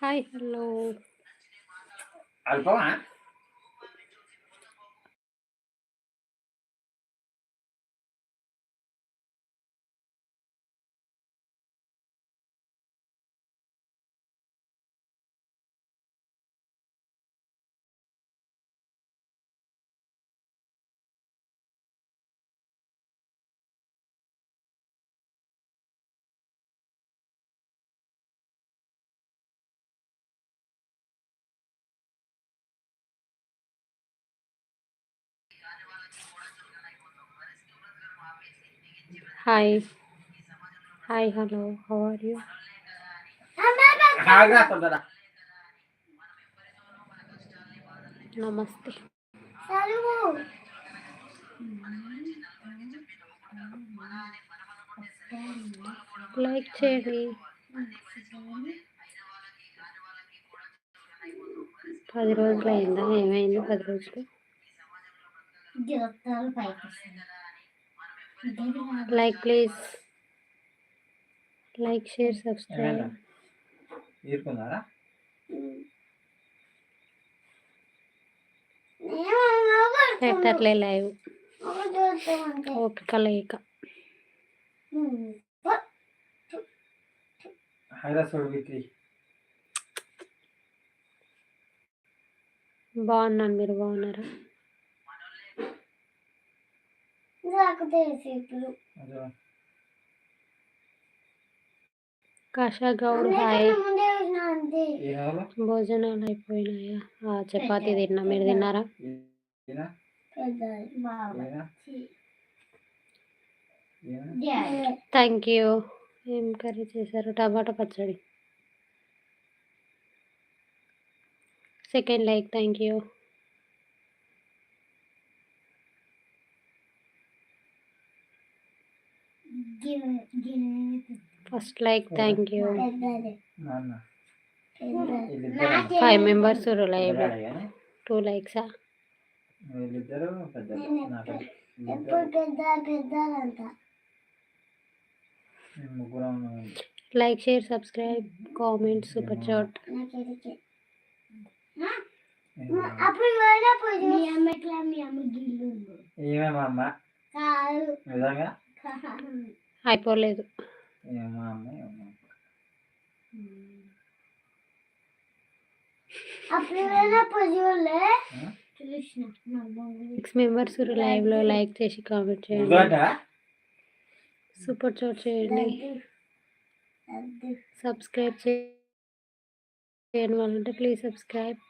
Hi hello అల్పమా hi hi hello how are you నమస్తే like చేయండి పది రోజులు అయిందా ఏమైంది? పది రోజులు? Like please like share subscribe పెట్టట్లే live ఓపిక లేక బాగున్నాను మీరు బాగున్నారా కాషా గౌడ్ హాయ్. ఈ నెలలో భోజనాలు అయిపోయినాయా? ఆ, చపాతీ తిన్నా. మీరు తిన్నారా? Thank you. ఏం కర్రీ చేశారు? టమాటా పచ్చడి. Second like. Thank you. First like thank you నాన్న వీళ్ళిద్దరు ఫైవ్ మెంబర్స్ లైవ్ పెద్దవాడే కానీ టూ లైక్సా వీళ్ళిద్దరు పెద్దలు నాకు వీళ్ళిద్దరు మేము ముగ్గురం like share subscribe comment super chat ఏమే మా అమ్మ నిజంగా అయిపోలేదు? సిక్స్ మెంబర్స్ లైవ్లో లైక్ చేసి కామెంట్ చేయండి? సూపర్ చాట్ చేయండి. సబ్స్క్రైబ్ చేయని వాళ్ళంటే ప్లీజ్ సబ్స్క్రైబ్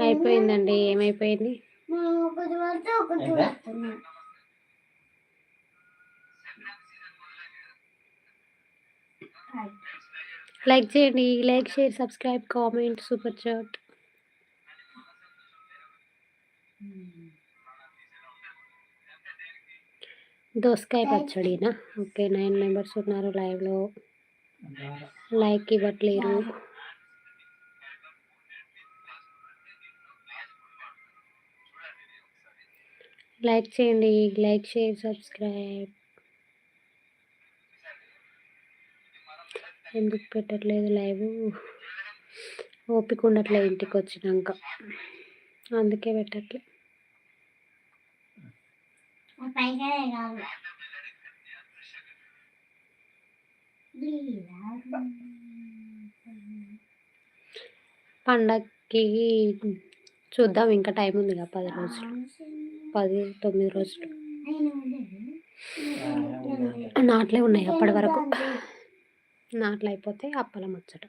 అయిపోయిందండి ఏమైపోయింది? లైక్ చేయండి like share subscribe comment super chat. దోసకాయ పచ్చడినా? ఓకే నైన్ మెంబర్స్ ఉన్నారు లైవ్లో. లైక్ ఇవ్వట్లేరు. లైక్ చేయండి లైక్ షేర్ సబ్స్క్రైబ్. ఎందుకు పెట్టట్లేదు లైవ్? ఓపిక ఉండట్లేదు ఇంటికి వచ్చినాక. అందుకే పండగకి చూద్దాం ఇంకా టైం ఉంది కదా పది రోజులు. పది తొమ్మిది రోజులు. నాట్లే ఉన్నాయి అప్పటి వరకు. నాట్లు అయిపోతే అప్పల ముచ్చట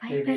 బై బై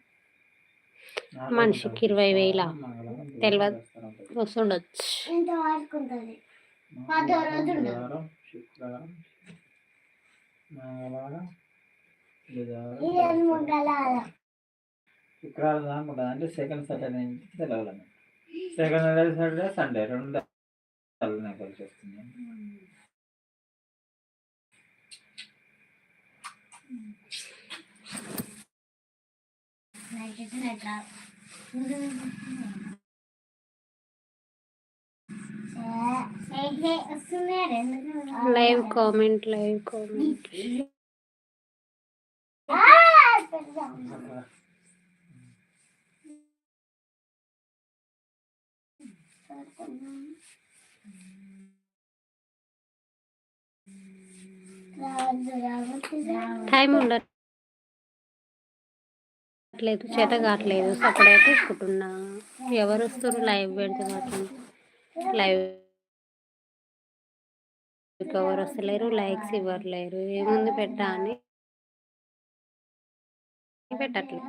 మనిషికి. ఇరవై వేల. తెలియదు. వస్తుండొచ్చు. శుక్రవారం దాకా అంటే సెకండ్ సాటర్డే నుంచి సెలవులు సెకండ్ సాటర్డే సండే రెండు సెలవులు కలిసి వస్తుంది లైవ్ కామెంట్ లైవ్ కామెంట్ పెడదాం రావద్దు రావద్దు చేత కావట్లేదు. సపరేట్ తీసుకుంటున్నా ఎవరు వస్తారు? లైవ్ పెడితే లైవ్ ఎవరు వస్తలేరు? లైక్స్ ఇవ్వట్లేరు. ఏముంది పెట్టా అని పెట్టట్లేదు.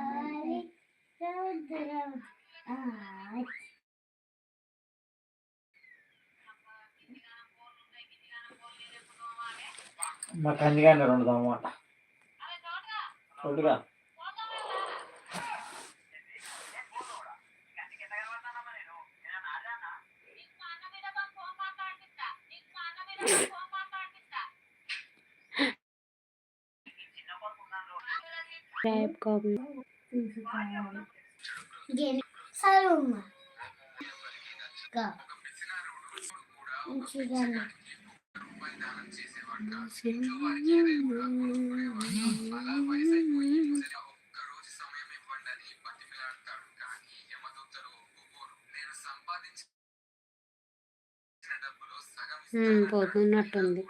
మా కందిగానే రెండు అన్నమాట. చూడుగా లైవ్ కామెంట్ తీసుకోవాలి సరుమ్మ మంచిగా పోతున్నట్టుంది